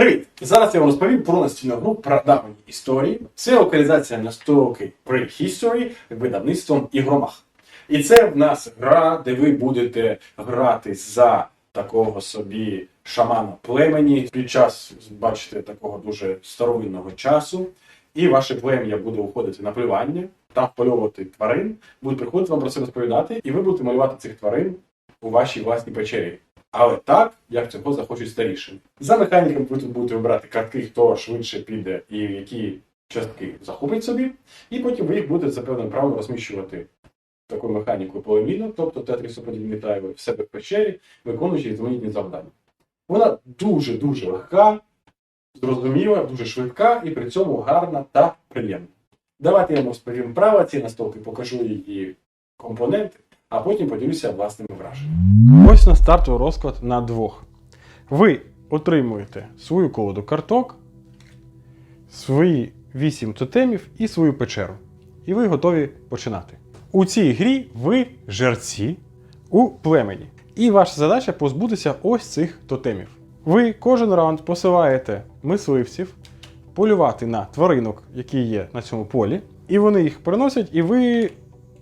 Привіт! Зараз я вам розповім про настільну гру «Прадавні історії. Це локалізація настолки Prehistory видавництвом Ігромах. І це в нас гра, де ви будете грати за такого собі шамана племені під час, бачите, такого дуже старовинного часу. І ваше плем'я буде уходити на полювання, там впольовувати тварин, будуть приходити вам про це розповідати, і ви будете малювати цих тварин у вашій власній печері. Але так, як цього захочуть старіші. За механіком ви тут будете вибирати картки, хто швидше піде і які частки захопить собі, і потім ви їх будете за певним правом розміщувати такою механікою полеміно, тобто тетрісоподібні тайви в себе в печері, виконуючи різноманітні завдання. Вона дуже-дуже легка, зрозуміла, дуже швидка і при цьому гарна та приємна. Давайте я вам розповім право ці настолки, покажу її компоненти, а потім поділюся власними враженнями. Ось на стартовий розклад на двох. Ви отримуєте свою колоду карток, свої 8 тотемів і свою печеру. І ви готові починати. У цій грі ви жерці у племені. І ваша задача позбутися ось цих тотемів. Ви кожен раунд посилаєте мисливців полювати на тваринок, які є на цьому полі, і вони їх приносять, і ви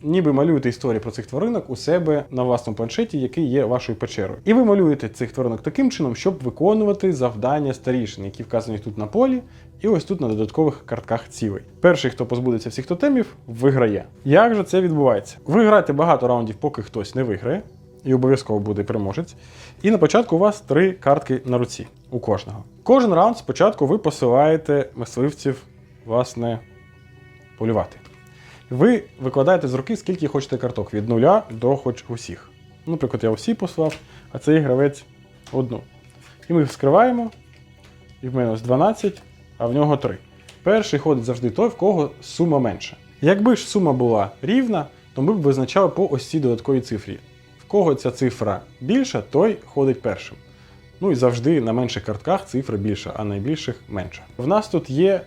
ніби малюєте історії про цих тваринок у себе на власному планшеті, який є вашою печерою. І ви малюєте цих тваринок таким чином, щоб виконувати завдання старішин, які вказані тут на полі, і ось тут на додаткових картках цілей. Перший, хто позбудеться всіх тотемів, виграє. Як же це відбувається? Ви граєте багато раундів, поки хтось не виграє, і обов'язково буде переможець. І на початку у вас три картки на руці у кожного. Кожен раунд спочатку ви посилаєте мисливців, власне, полювати. Ви викладаєте з руки, скільки хочете карток, від нуля до хоч усіх. Наприклад, я усі послав, а цей гравець одну. І ми вскриваємо, і в мене ось 12, а в нього 3. Перший ходить завжди той, в кого сума менша. Якби ж сума була рівна, то ми б визначали по ось цій додатковій цифрі. В кого ця цифра більша, той ходить першим. Ну і завжди на менших картках цифра більша, а найбільших менша. В нас тут є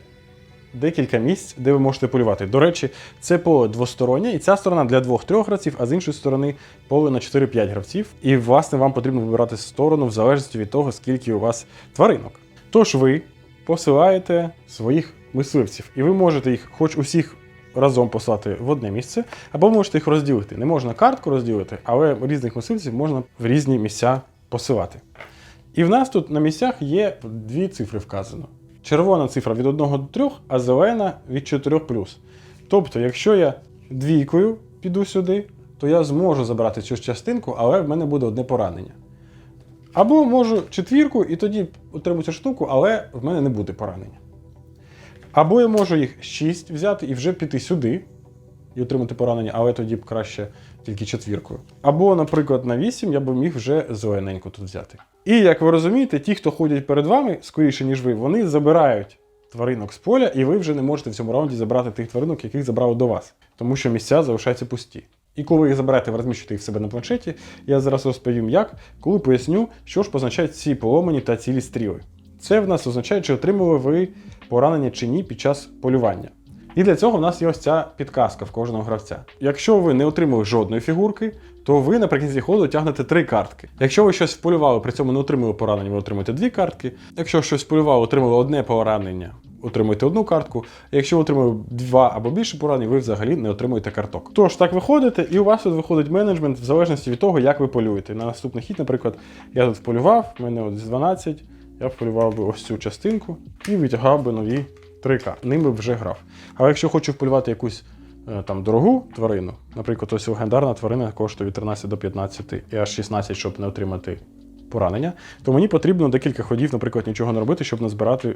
декілька місць, де ви можете полювати. До речі, це поле двостороннє, і ця сторона для двох-трьох гравців, а з іншої сторони поле на 4-5 гравців. І, власне, вам потрібно вибирати сторону в залежності від того, скільки у вас тваринок. Тож ви посилаєте своїх мисливців, і ви можете їх, хоч усіх. Разом послати в одне місце, або можете їх розділити. Не можна картку розділити, але різних мисливців можна в різні місця посилати. І в нас тут на місцях є дві цифри вказано. Червона цифра від 1 до 3, а зелена від 4 Тобто, якщо я двійкою піду сюди, то я зможу забрати цю частинку, але в мене буде одне поранення. Або можу четвірку і тоді отримаю цю штуку, але в мене не буде поранення. Або я можу їх 6 взяти і вже піти сюди і отримати поранення, але тоді б краще тільки четвіркою. Або, наприклад, на 8 я б міг вже зелененьку тут взяти. І як ви розумієте, ті, хто ходять перед вами, скоріше, ніж ви, вони забирають тваринок з поля, і ви вже не можете в цьому раунді забрати тих тваринок, яких забрали до вас, тому що місця залишаються пусті. І коли ви їх заберете, ви розміщуєте їх в себе на планшеті. Я зараз розповім, як, коли поясню, що ж позначають ці поломані та цілі стріли. Це в нас означає, чи отримали ви поранення чи ні під час полювання. І для цього в нас є ось ця підказка в кожного гравця. Якщо ви не отримали жодної фігурки, то ви наприкінці ходу тягнете три картки. Якщо ви щось вполювали, при цьому не отримали поранення, ви отримаєте дві картки. Якщо щось вполювали, отримали одне поранення, отримуєте одну картку. Якщо ви отримали два або більше поранень, ви взагалі не отримуєте карток. Тож так виходите, і у вас тут виходить менеджмент в залежності від того, як ви полюєте. На наступний хід, наприклад, я тут вполював, в мене от з 12, я вполював би ось цю частинку і витягав би нові три карти. Ними вже грав. Але якщо хочу вполювати якусь е, там дорогу тварину, наприклад, ось легендарна тварина коштує від 13 до 15 і аж 16, щоб не отримати поранення, то мені потрібно декілька ходів, наприклад, нічого не робити, щоб назбирати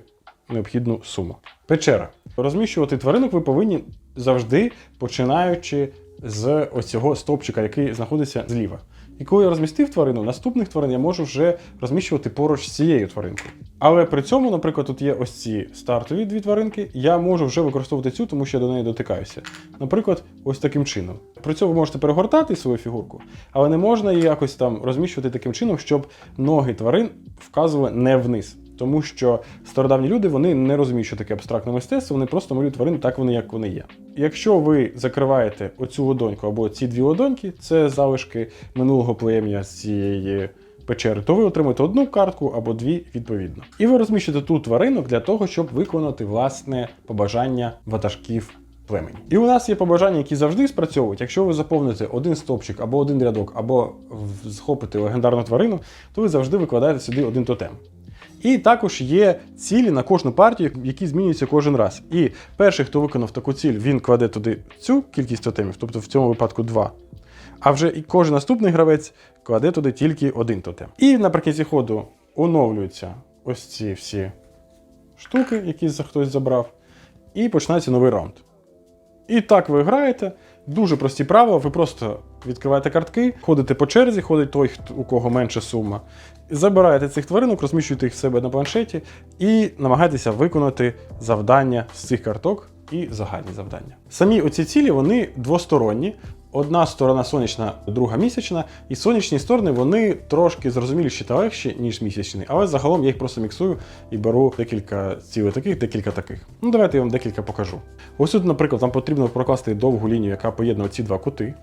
необхідну суму. Печера. Розміщувати тваринок ви повинні завжди починаючи з ось цього стовпчика, який знаходиться зліва. І коли я розмістив тварину, наступних тварин я можу вже розміщувати поруч з цією тваринкою. Але при цьому, наприклад, тут є ось ці стартові дві тваринки, я можу вже використовувати цю, тому що я до неї дотикаюся. Наприклад, ось таким чином. При цьому ви можете перегортати свою фігурку, але не можна її якось там розміщувати таким чином, щоб ноги тварин вказували не вниз. Тому що стародавні люди вони не розуміють, що таке абстрактне мистецтво, вони просто малюють тварин так вони, як вони є. Якщо ви закриваєте оцю ладоньку або ці дві ладоньки, це залишки минулого плем'я з цієї печери, то ви отримаєте одну картку або дві відповідно. І ви розміщуєте тут тваринок для того, щоб виконати власне побажання ватажків племені. І у нас є побажання, які завжди спрацьовують. Якщо ви заповните один стовпчик або один рядок, або схопите легендарну тварину, то ви завжди викладаєте сюди один тотем. І також є цілі на кожну партію, які змінюються кожен раз. І перший, хто виконав таку ціль, він кладе туди цю кількість тотемів, тобто в цьому випадку два. А вже і кожен наступний гравець кладе туди тільки один тотем. І наприкінці ходу оновлюються ось ці всі штуки, які хтось забрав, і починається новий раунд. І так ви граєте. Дуже прості правила. Ви просто відкриваєте картки, ходите по черзі, ходить той, у кого менша сума. Забираєте цих тваринок, розміщуєте їх в себе на планшеті і намагаєтеся виконати завдання з цих карток і загальні завдання. Самі оці цілі вони двосторонні. Одна сторона сонячна, друга місячна, і сонячні сторони вони трошки зрозуміліші та легші, ніж місячні, але загалом я їх просто міксую і беру декілька цілей таких, декілька таких. Ну давайте я вам декілька покажу. Ось тут, наприклад, вам потрібно прокласти довгу лінію, яка поєднує ці два кути.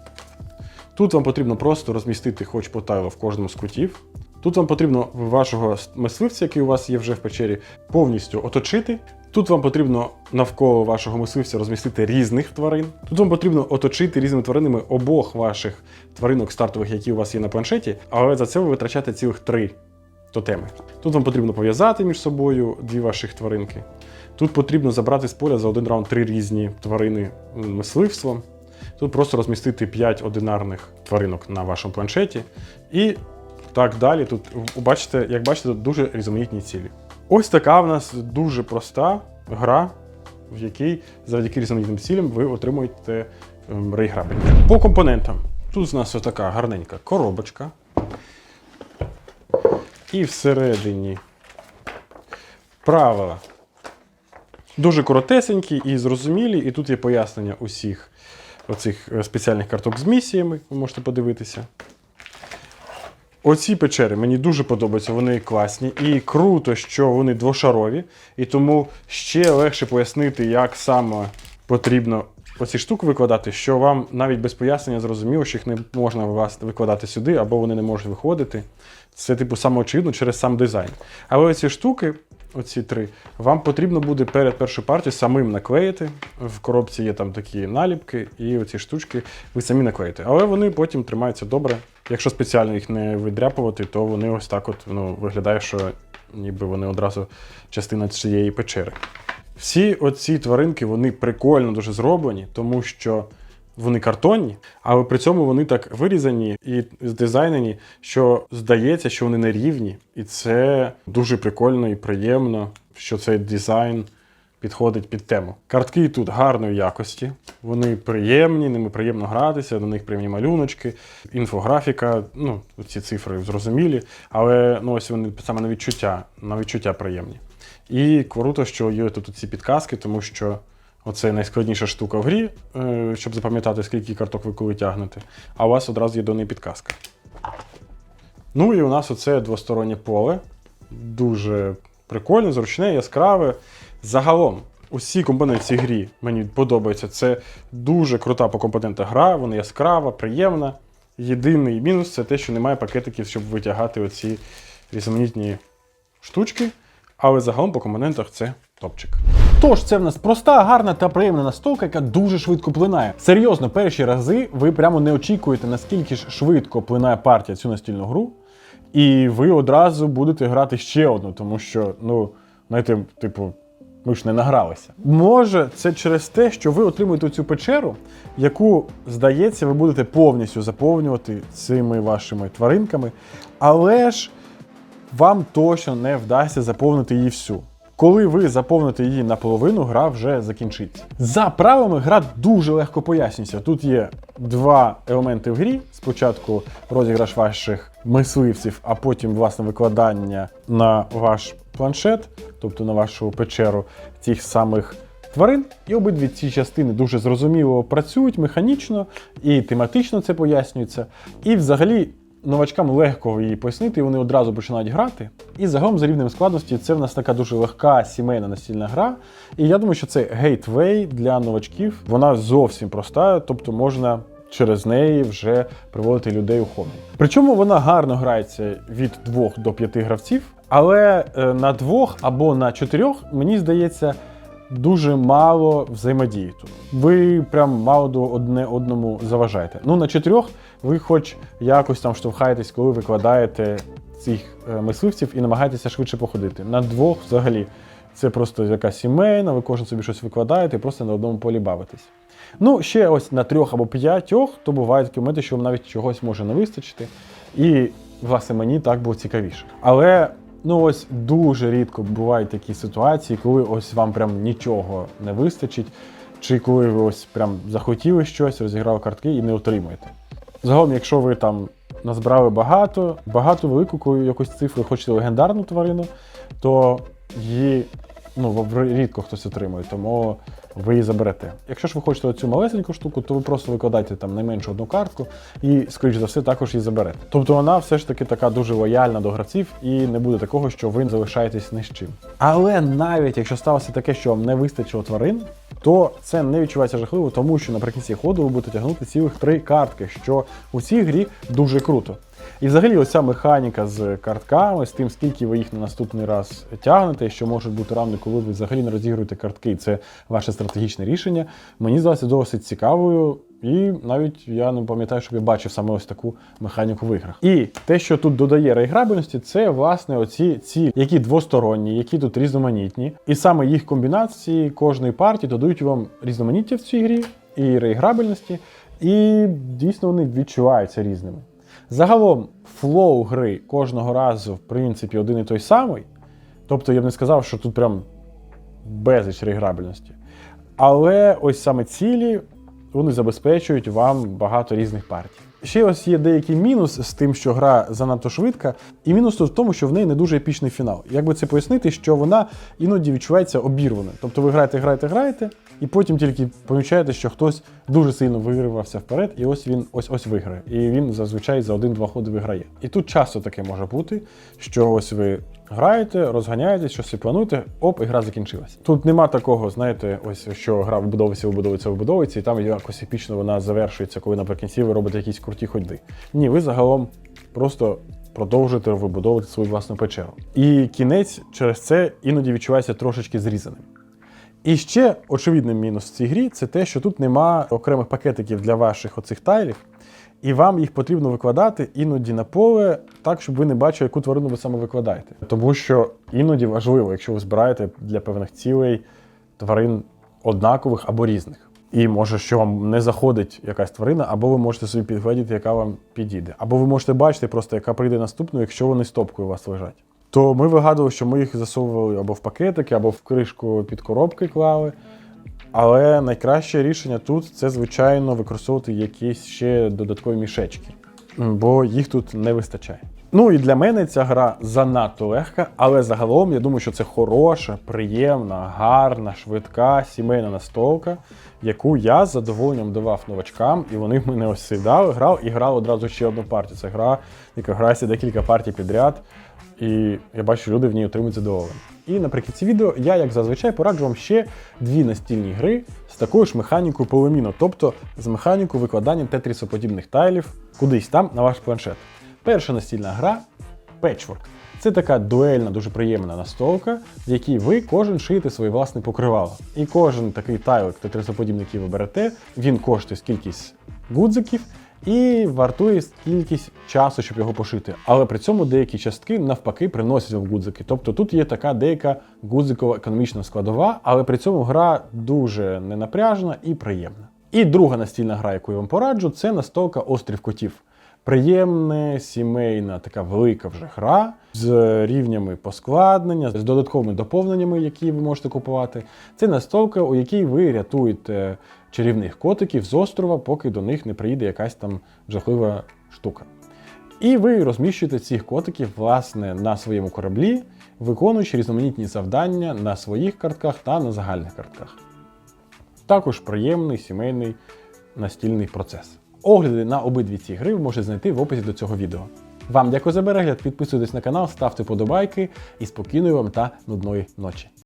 Тут вам потрібно просто розмістити хоч по тайлу в кожному з кутів. Тут вам потрібно вашого мисливця, який у вас є вже в печері, повністю оточити. Тут вам потрібно навколо вашого мисливця розмістити різних тварин. Тут вам потрібно оточити різними тваринами обох ваших тваринок стартових, які у вас є на планшеті, але за це ви витрачаєте цілих три тотеми. Тут вам потрібно пов'язати між собою дві ваших тваринки. Тут потрібно забрати з поля за один раунд три різні тварини мисливством. Тут просто розмістити 5 одинарних тваринок на вашому планшеті. І так далі. Тут бачите, як бачите, тут дуже різноманітні цілі. Ось така в нас дуже проста гра, в якій завдяки різноманітним цілям ви отримуєте ем, реіграбельність. По компонентам. Тут у нас така гарненька коробочка. І всередині правила дуже коротесенькі і зрозумілі, і тут є пояснення усіх оцих е, спеціальних карток з місіями, ви можете подивитися. Оці печери мені дуже подобаються, вони класні. І круто, що вони двошарові, і тому ще легше пояснити, як саме потрібно оці штуки викладати, що вам навіть без пояснення зрозуміло, що їх не можна викладати сюди, або вони не можуть виходити. Це, типу, самоочевидно через сам дизайн. Але оці штуки, оці три, вам потрібно буде перед першою партією самим наклеїти. В коробці є там такі наліпки, і оці штучки ви самі наклеїте. Але вони потім тримаються добре. Якщо спеціально їх не видряпувати, то вони ось так от ну, виглядає, що ніби вони одразу частина цієї печери. Всі оці тваринки вони прикольно дуже зроблені, тому що вони картонні, але при цьому вони так вирізані і здизайнені, що здається, що вони нерівні. І це дуже прикольно і приємно, що цей дизайн підходить під тему. Картки тут гарної якості, вони приємні, ними приємно гратися, на них приємні малюночки, інфографіка, ну, ці цифри зрозумілі, але ну, ось вони саме на відчуття, на відчуття приємні. І круто, що є тут ці підказки, тому що оце найскладніша штука в грі, е, щоб запам'ятати, скільки карток ви коли тягнете, а у вас одразу є до неї підказка. Ну і у нас оце двостороннє поле. Дуже прикольне, зручне, яскраве. Загалом, усі компоненти цій грі мені подобаються. Це дуже крута по компонентах гра, вона яскрава, приємна. Єдиний мінус це те, що немає пакетиків, щоб витягати оці різноманітні штучки. Але загалом по компонентах це топчик. Тож це в нас проста, гарна та приємна настолка, яка дуже швидко плинає. Серйозно, перші рази ви прямо не очікуєте, наскільки ж швидко плинає партія цю настільну гру, і ви одразу будете грати ще одну, тому що, ну, знаєте, типу. Ми ж не награлися. Може, це через те, що ви отримуєте цю печеру, яку, здається, ви будете повністю заповнювати цими вашими тваринками, але ж вам точно не вдасться заповнити її всю. Коли ви заповните її наполовину, гра вже закінчиться. За правилами, гра дуже легко пояснюється. Тут є два елементи в грі: спочатку розіграш ваших мисливців, а потім власне викладання на ваш планшет, тобто на вашу печеру цих самих тварин. І обидві ці частини дуже зрозуміло працюють механічно і тематично це пояснюється. І взагалі новачкам легко її пояснити, і вони одразу починають грати. І загалом за рівнем складності це в нас така дуже легка сімейна настільна гра. І я думаю, що це гейтвей для новачків. Вона зовсім проста, тобто можна через неї вже приводити людей у хобі. Причому вона гарно грається від 2 до 5 гравців, але е, на двох або на чотирьох, мені здається, дуже мало взаємодії тут. Ви прям мало до одне одному заважаєте. Ну, на чотирьох ви хоч якось там штовхаєтесь, коли викладаєте цих е, мисливців і намагаєтеся швидше походити. На двох взагалі це просто якась сімейна, ви кожен собі щось викладаєте і просто на одному полі бавитесь. Ну, ще ось на трьох або п'ятьох, то бувають такі моменти, що вам навіть чогось може не вистачити. І, власне, мені так було цікавіше. Але ну ось дуже рідко бувають такі ситуації, коли ось вам прям нічого не вистачить, чи коли ви ось прям захотіли щось, розіграли картки і не отримуєте. Загалом, якщо ви там назбирали багато, багато велику якусь цифру, хочете легендарну тварину, то її ну, рідко хтось отримує, тому ви її заберете. Якщо ж ви хочете цю малесеньку штуку, то ви просто викладаєте там найменшу одну картку і, скоріш за все, також її заберете. Тобто вона все ж таки така дуже лояльна до гравців і не буде такого, що ви залишаєтесь ні з чим. Але навіть якщо сталося таке, що вам не вистачило тварин, то це не відчувається жахливо, тому що наприкінці ходу ви будете тягнути цілих три картки, що у цій грі дуже круто. І взагалі, оця механіка з картками, з тим, скільки ви їх на наступний раз тягнете, що можуть бути равні, коли ви взагалі не розігруєте картки, це ваше стратегічне рішення, мені здалося досить цікавою. І навіть я не пам'ятаю, щоб я бачив саме ось таку механіку в іграх. І те, що тут додає реіграбельності, це власне оці цілі, які двосторонні, які тут різноманітні. І саме їх комбінації кожної партії додають вам різноманіття в цій грі і реіграбельності, і дійсно вони відчуваються різними. Загалом, флоу гри кожного разу, в принципі, один і той самий. Тобто я б не сказав, що тут прям безліч реіграбельності. Але ось саме цілі вони забезпечують вам багато різних партій. Ще ось є деякий мінус з тим, що гра занадто швидка, і мінус тут в тому, що в неї не дуже епічний фінал. Як би це пояснити, що вона іноді відчувається обірваною. Тобто ви граєте, граєте, граєте, і потім тільки помічаєте, що хтось дуже сильно виривався вперед, і ось він ось ось виграє. І він зазвичай за один-два ходи виграє. І тут часто таке може бути, що ось ви граєте, розганяєтесь, щось плануєте, оп, і гра закінчилась. Тут нема такого, знаєте, ось що гра вибудовується, вибудовується, вибудовується, і там якось епічно вона завершується, коли наприкінці ви робите якісь круті ходьби. Ні, ви загалом просто продовжуєте вибудовувати свою власну печеру. І кінець через це іноді відчувається трошечки зрізаним. І ще очевидний мінус в цій грі це те, що тут нема окремих пакетиків для ваших оцих тайлів, і вам їх потрібно викладати іноді на поле, так, щоб ви не бачили, яку тварину ви саме викладаєте. Тому що іноді важливо, якщо ви збираєте для певних цілей тварин однакових або різних. І може, що вам не заходить якась тварина, або ви можете собі підгледіти, яка вам підійде. Або ви можете бачити просто, яка прийде наступною, якщо вони стопкою у вас лежать. То ми вигадували, що ми їх засовували або в пакетики, або в кришку під коробки клали. Але найкраще рішення тут це, звичайно, використовувати якісь ще додаткові мішечки, бо їх тут не вистачає. Ну і для мене ця гра занадто легка, але загалом я думаю, що це хороша, приємна, гарна, швидка сімейна настолка, яку я з задоволенням давав новачкам, і вони в мене ось сідали, грав і грав одразу ще одну партію. Це гра, яка грається декілька партій підряд. І я бачу, що люди в ній отримують задоволення. І наприкінці відео я, як зазвичай, пораджу вам ще дві настільні гри з такою ж механікою полеміну, тобто з механікою викладання тетрісоподібних тайлів кудись там на ваш планшет. Перша настільна гра Patchwork. Це така дуельна, дуже приємна настолка, в якій ви кожен шиєте своє власне покривало. І кожен такий тайлик тетрисоподібний, який ви берете, він коштує кількість гудзиків, і вартує кількість часу, щоб його пошити. Але при цьому деякі частки навпаки приносять вам гудзики. Тобто тут є така деяка гудзикова економічна складова, але при цьому гра дуже ненапряжена і приємна. І друга настільна гра, яку я вам пораджу, це настолка Острів котів. Приємна, сімейна, така велика вже гра з рівнями поскладнення, з додатковими доповненнями, які ви можете купувати. Це настолка, у якій ви рятуєте чарівних котиків з острова, поки до них не приїде якась там жахлива штука. І ви розміщуєте цих котиків, власне, на своєму кораблі, виконуючи різноманітні завдання на своїх картках та на загальних картках. Також приємний сімейний настільний процес. Огляди на обидві ці гри ви можете знайти в описі до цього відео. Вам дякую за перегляд, підписуйтесь на канал, ставте подобайки і спокійної вам та нудної ночі.